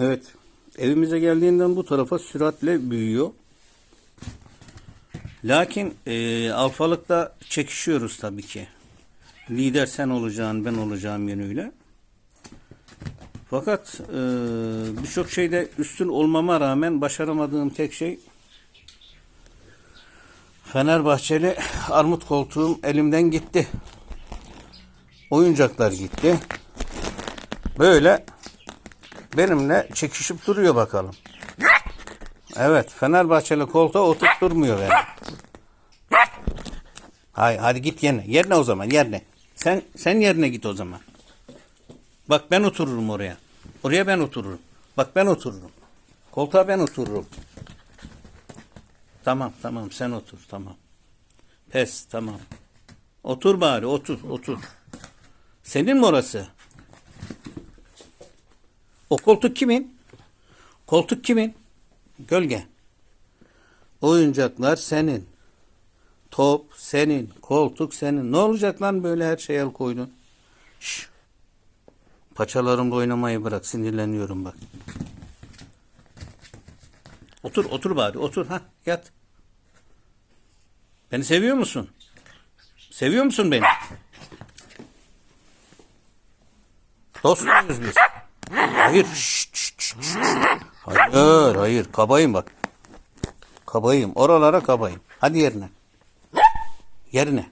Evet. Evimize geldiğinden bu tarafa süratle büyüyor. Lakin e, alfalıkta çekişiyoruz tabii ki. Lider sen olacaksın, ben olacağım yönüyle. Fakat e, birçok şeyde üstün olmama rağmen başaramadığım tek şey Fenerbahçeli armut koltuğum elimden gitti. Oyuncaklar gitti. Böyle benimle çekişip duruyor bakalım. Evet, Fenerbahçeli koltuğa oturtturmuyor beni. Hay, hadi git yerine. Yerine o zaman, yerine. Sen sen yerine git o zaman. Bak ben otururum oraya. Oraya ben otururum. Bak ben otururum. Koltuğa ben otururum. Tamam, tamam sen otur, tamam. Pes, tamam. Otur bari, otur, otur. Senin mi orası? O koltuk kimin? Koltuk kimin? Gölge. Oyuncaklar senin. Top senin. Koltuk senin. Ne olacak lan böyle her şeye el koydun? Şş. Paçalarımla oynamayı bırak. Sinirleniyorum bak. Otur, otur bari. Otur. ha yat. Beni seviyor musun? Seviyor musun beni? Dost muyuz biz? Hayır. şşt, şşt, şşt, şşt. Hayır, hayır. Kabayım bak. Kabayım. Oralara kabayım. Hadi yerine. Yerine.